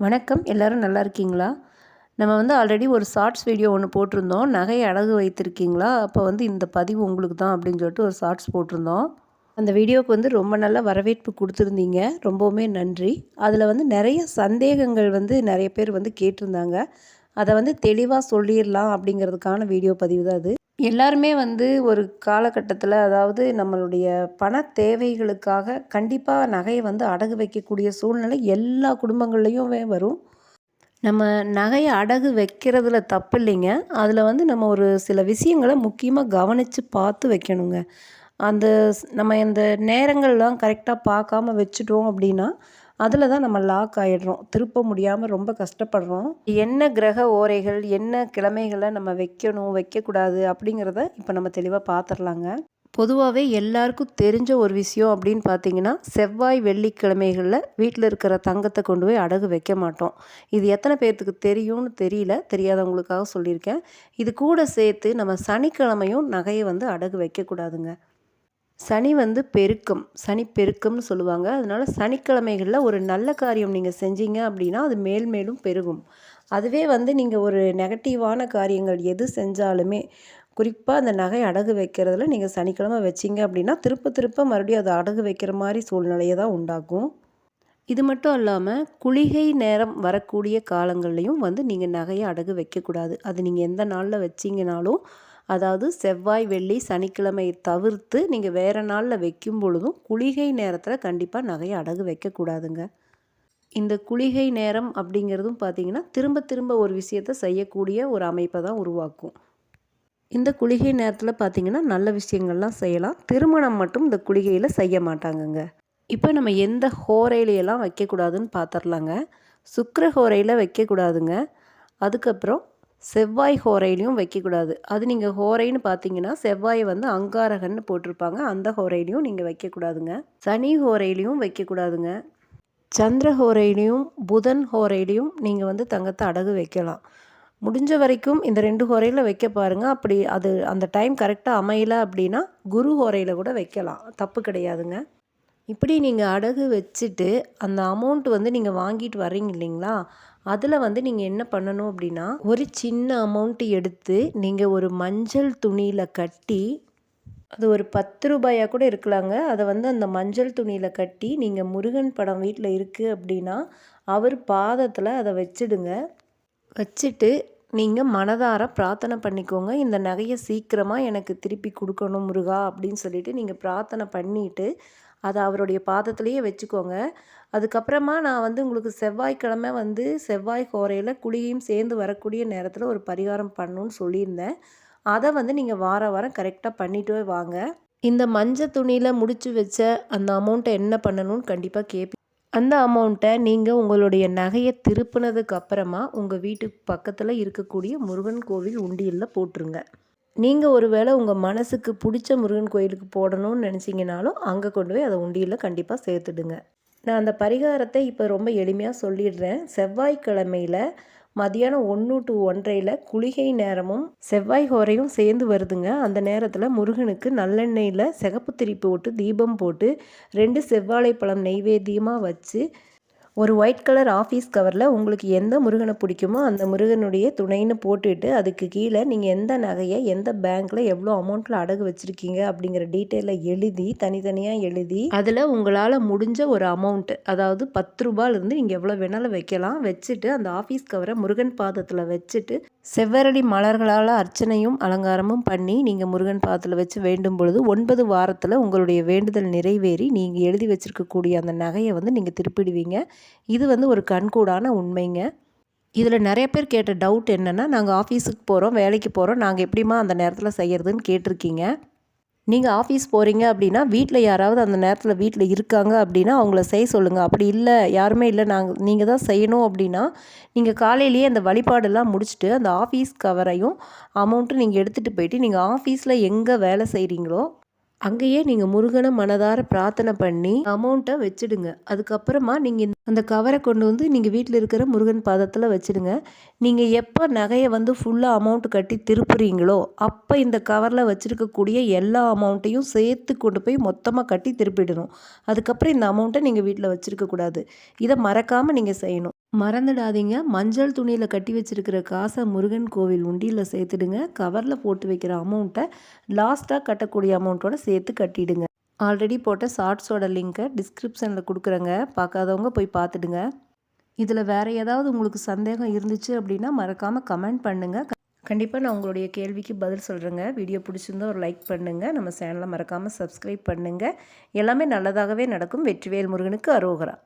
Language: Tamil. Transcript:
வணக்கம். எல்லோரும் நல்லா இருக்கீங்களா? நம்ம வந்து ஆல்ரெடி ஒரு ஷார்ட்ஸ் வீடியோ ஒன்று போட்டிருந்தோம். நகை அழகு வைத்திருக்கீங்களா? அப்போ வந்து இந்த பதிவு உங்களுக்கு தான் அப்படின்னு சொல்லிட்டு ஒரு ஷார்ட்ஸ் போட்டிருந்தோம். அந்த வீடியோவுக்கு வந்து ரொம்ப நல்ல வரவேற்பு கொடுத்துருந்தீங்க. ரொம்பவுமே நன்றி. அதில் வந்து நிறைய சந்தேகங்கள் வந்து நிறைய பேர் வந்து கேட்டிருந்தாங்க. அதை வந்து தெளிவாக சொல்லிடலாம் அப்படிங்கிறதுக்கான வீடியோ பதிவு தான் அது. எல்லாருமே வந்து ஒரு காலகட்டத்தில் அதாவது நம்மளுடைய பண தேவைகளுக்காக கண்டிப்பாக நகையை வந்து அடகு வைக்கக்கூடிய சூழ்நிலை எல்லா குடும்பங்கள்லேயும் வரும். நம்ம நகையை அடகு வைக்கிறதுல தப்பு இல்லைங்க. அதில் வந்து நம்ம ஒரு சில விஷயங்களை முக்கியமாக கவனித்து பார்த்து வைக்கணுங்க. அந்த நம்ம இந்த நேரங்கள்லாம் கரெக்டாக பார்க்காம வச்சுட்டோம் அப்படின்னா அதில் தான் நம்ம லாக் ஆகிடுறோம் திருப்ப முடியாமல் ரொம்ப கஷ்டப்படுறோம். என்ன கிரக ஓரைகள் என்ன கிழமைகளை நம்ம வைக்கணும் வைக்கக்கூடாது அப்படிங்கிறத இப்போ நம்ம தெளிவாக பார்த்துடலாங்க பொதுவாகவே எல்லாருக்கும் தெரிஞ்ச ஒரு விஷயம் அப்படின்னு பார்த்தீங்கன்னா செவ்வாய் வெள்ளிக்கிழமைகளில் வீட்டில் இருக்கிற தங்கத்தை கொண்டு போய் அடகு வைக்க மாட்டோம். இது எத்தனை பேர்த்துக்கு தெரியும்னு தெரியல தெரியாதவங்களுக்காக சொல்லியிருக்கேன். இது கூட சேர்த்து நம்ம சனிக்கிழமையும் நகையை வந்து அடகு வைக்கக்கூடாதுங்க. சனி வந்து பெருக்கம். சனி பெருக்கம்னு சொல்லுவாங்க. அதனால் சனிக்கிழமைகளில் ஒரு நல்ல காரியம் நீங்கள் செஞ்சீங்க அப்படின்னா அது மேல் மேலும் பெருகும். அதுவே வந்து நீங்கள் ஒரு நெகட்டிவான காரியங்கள் எது செஞ்சாலுமே குறிப்பாக அந்த நகை அடகு வைக்கிறதுல நீங்கள் சனிக்கிழமை வச்சிங்க அப்படின்னா திருப்ப திருப்ப மறுபடியும் அதை அடகு வைக்கிற மாதிரி சூழ்நிலையை தான் உண்டாக்கும். இது மட்டும் இல்லாமல் குளிகை நேரம் வரக்கூடிய காலங்கள்லையும் வந்து நீங்கள் நகையை அடகு வைக்கக்கூடாது. அது நீங்கள் எந்த நாளில் வச்சிங்கனாலும் அதாவது செவ்வாய் வெள்ளி சனிக்கிழமை தவிர்த்து நீங்கள் வேறு நாளில் வைக்கும் பொழுதும் குளிகை நேரத்தில் கண்டிப்பாக நகையை அடகு வைக்கக்கூடாதுங்க. இந்த குளிகை நேரம் அப்படிங்கிறதும் பார்த்திங்கன்னா திரும்ப திரும்ப ஒரு விஷயத்த செய்யக்கூடிய ஒரு அமைப்பை தான் உருவாக்கும். இந்த குளிகை நேரத்தில் பார்த்திங்கன்னா நல்ல விஷயங்கள்லாம் செய்யலாம். திருமணம் மட்டும் இந்த குளிகையில் செய்ய மாட்டாங்கங்க. இப்போ நம்ம எந்த ஹோரையிலையெல்லாம் வைக்கக்கூடாதுன்னு பார்த்துடலாங்க சுக்கர ஹோரையில் வைக்கக்கூடாதுங்க. அதுக்கப்புறம் செவ்வாய் ஹோரையிலையும் வைக்கக்கூடாது. அது நீங்கள் ஹோரைன்னு பார்த்தீங்கன்னா செவ்வாயை வந்து அங்காரகன்னு போட்டிருப்பாங்க. அந்த ஹோரையிலையும் நீங்கள் வைக்கக்கூடாதுங்க. சனி ஹோரையிலையும் வைக்கக்கூடாதுங்க. சந்திர ஹோரையிலையும் புதன் ஹோரையிலையும் நீங்கள் வந்து தங்கத்தை அடகு வைக்கலாம். முடிஞ்ச வரைக்கும் இந்த ரெண்டு ஹோரையில் வைக்க பாருங்கள் அப்படி அது அந்த டைம் கரெக்டாக அமையலை அப்படின்னா குரு ஹோரையில் கூட வைக்கலாம். தப்பு கிடையாதுங்க. இப்படி நீங்கள் அடகு வச்சுட்டு அந்த அமௌண்ட் வந்து நீங்கள் வாங்கிட்டு வர்றீங்க இல்லைங்களா? அதில் வந்து நீங்கள் என்ன பண்ணணும் அப்படின்னா ஒரு சின்ன அமௌண்ட்டு எடுத்து நீங்கள் ஒரு மஞ்சள் துணியில் கட்டி அது ஒரு பத்து ரூபாயாக கூட இருக்கலாங்க. அதை வந்து அந்த மஞ்சள் துணியில் கட்டி நீங்கள் முருகன் படம் வீட்டில் இருக்குது அப்படின்னா அவர் பாதத்தில் அதை வச்சுடுங்க. வச்சுட்டு நீங்கள் மனதார பிரார்த்தனை பண்ணிக்கோங்க. இந்த நகையை சீக்கிரமாக எனக்கு திருப்பி கொடுக்கணும் முருகா அப்படின்னு சொல்லிட்டு நீங்கள் பிரார்த்தனை பண்ணிவிட்டு அதை அவருடைய பாதத்துலேயே வச்சுக்கோங்க. அதுக்கப்புறமா நான் வந்து உங்களுக்கு செவ்வாய்க்கிழமை வந்து செவ்வாய் கோரையில் குழியும் சேர்ந்து வரக்கூடிய நேரத்தில் ஒரு பரிகாரம் பண்ணணும்னு சொல்லியிருந்தேன். அதை வந்து நீங்கள் வார வாரம் கரெக்டாக பண்ணிட்டு வாங்க. இந்த மஞ்சள் துணியில் முடிச்சு வச்ச அந்த அமௌண்ட்டை என்ன பண்ணணும்னு கண்டிப்பாக கேட்பீங்க அந்த அமௌண்ட்டை நீங்கள் உங்களுடைய நகையை திருப்பினதுக்கு அப்புறமா உங்கள் வீட்டுக்கு பக்கத்தில் இருக்கக்கூடிய முருகன் கோவில் உண்டியலில் போட்டுருங்க. நீங்கள் ஒரு வேளை உங்கள் மனசுக்கு பிடிச்ச முருகன் கோயிலுக்கு போடணும்னு நினச்சிங்கனாலும் அங்கே கொண்டு போய் அதை உண்டியலில் கண்டிப்பாக சேர்த்துடுங்க. நான் அந்த பரிகாரத்தை இப்போ ரொம்ப எளிமையாக சொல்லிடுறேன். செவ்வாய்க்கிழமையில் மதியானம் ஒன்று டு ஒன்றையில் குளிகை நேரமும் செவ்வாய் ஹோரையும் சேர்ந்து வருதுங்க. அந்த நேரத்தில் முருகனுக்கு நல்லெண்ணெயில் சிகப்பு திரி போட்டு தீபம் போட்டு ரெண்டு செவ்வாழைப்பழம் நெய்வேத்தியமாக வச்சு ஒரு ஒயிட் கலர் ஆஃபீஸ் கவரில் உங்களுக்கு எந்த முருகனை பிடிக்குமோ அந்த முருகனுடைய துணைன்னு போட்டுட்டு அதுக்கு கீழே நீங்கள் எந்த நகையை எந்த பேங்க்கில் எவ்வளோ அமௌண்ட்டில் அடகு வச்சுருக்கீங்க அப்படிங்கிற டீட்டெயிலை எழுதி தனித்தனியாக எழுதி அதில் உங்களால் முடிஞ்ச ஒரு அமௌண்ட்டு அதாவது பத்து ரூபாயிலேருந்து நீங்கள் எவ்வளோ வேணாலும் வைக்கலாம். வச்சுட்டு அந்த ஆஃபீஸ் கவரை முருகன் பாதத்தில் வச்சுட்டு செவ்வரளி மலர்களால் அர்ச்சனையும் அலங்காரமும் பண்ணி நீங்கள் முருகன் பாதத்தில் வச்சு வேண்டும் பொழுது ஒன்பது வாரத்தில் உங்களுடைய வேண்டுதல் நிறைவேறி நீங்கள் எழுதி வச்சுருக்கக்கூடிய அந்த நகையை வந்து நீங்கள் திருப்பிடுவீங்க. இது வந்து ஒரு கண்கூடான உண்மைங்க. இதில் நிறைய பேர் கேட்ட டவுட் என்னென்னா நாங்கள் ஆஃபீஸுக்கு போகிறோம் வேலைக்கு போகிறோம் நாங்கள் எப்படிமா அந்த நேரத்தில் செய்கிறதுன்னு கேட்டிருக்கீங்க. நீங்கள் ஆஃபீஸ் போகிறீங்க அப்படின்னா வீட்டில் யாராவது அந்த நேரத்தில் வீட்டில் இருக்காங்க அப்படின்னா அவங்கள செய்ய சொல்லுங்கள் அப்படி இல்லை யாருமே இல்லை. நாங்கள் நீங்கள் தான் செய்யணும் அப்படின்னா நீங்கள் காலையிலேயே அந்த வழிபாடெல்லாம் முடிச்சுட்டு அந்த ஆஃபீஸ் கவரையும் அமௌண்ட்டும் நீங்கள் எடுத்துகிட்டு போயிட்டு நீங்கள் ஆஃபீஸில் எங்கே வேலை செய்கிறீங்களோ அங்கேயே நீங்கள் முருகனை மனதார பிரார்த்தனை பண்ணி அமௌண்ட்டை வச்சுடுங்க. அதுக்கப்புறமா நீங்கள் அந்த கவரை கொண்டு வந்து நீங்கள் வீட்டில் இருக்கிற முருகன் பாதத்தில் வச்சுடுங்க. நீங்கள் எப்போ நகையை வந்து ஃபுல்லாக அமௌண்ட் கட்டி திருப்புறீங்களோ அப்போ இந்த கவரில் வச்சுருக்கக்கூடிய எல்லா அமௌண்ட்டையும் சேர்த்து கொண்டு போய் மொத்தமாக கட்டி திருப்பிடணும். அதுக்கப்புறம் இந்த அமௌண்ட்டை நீங்கள் வீட்டில் வச்சுருக்கக்கூடாது இதை மறக்காமல் நீங்கள் செய்யணும். மறந்துடாதீங்க. மஞ்சள் துணியில் கட்டி வச்சிருக்கிற காசை முருகன் கோவில் உண்டியில் சேர்த்துடுங்க. கவரில் போட்டு வைக்கிற அமௌண்ட்டை லாஸ்ட்டாக கட்டக்கூடிய அமௌண்ட்டோட சேர்த்து கட்டிடுங்க. ஆல்ரெடி போட்ட ஷார்ட்ஸோட லிங்க்கை டிஸ்கிரிப்ஷனில் கொடுக்குறேங்க. பார்க்காதவங்க போய் பார்த்துடுங்க. இதில் வேறு ஏதாவது உங்களுக்கு சந்தேகம் இருந்துச்சு அப்படின்னா மறக்காமல் கமெண்ட் பண்ணுங்கள் கண்டிப்பாக நான் உங்களுடைய கேள்விக்கு பதில் சொல்கிறேங்க வீடியோ பிடிச்சிருந்தா ஒரு லைக் பண்ணுங்கள் நம்ம சேனலை மறக்காமல் சப்ஸ்கிரைப் பண்ணுங்கள் எல்லாமே நல்லதாகவே நடக்கும். வெற்றிவேல் முருகனுக்கு அரோகரா.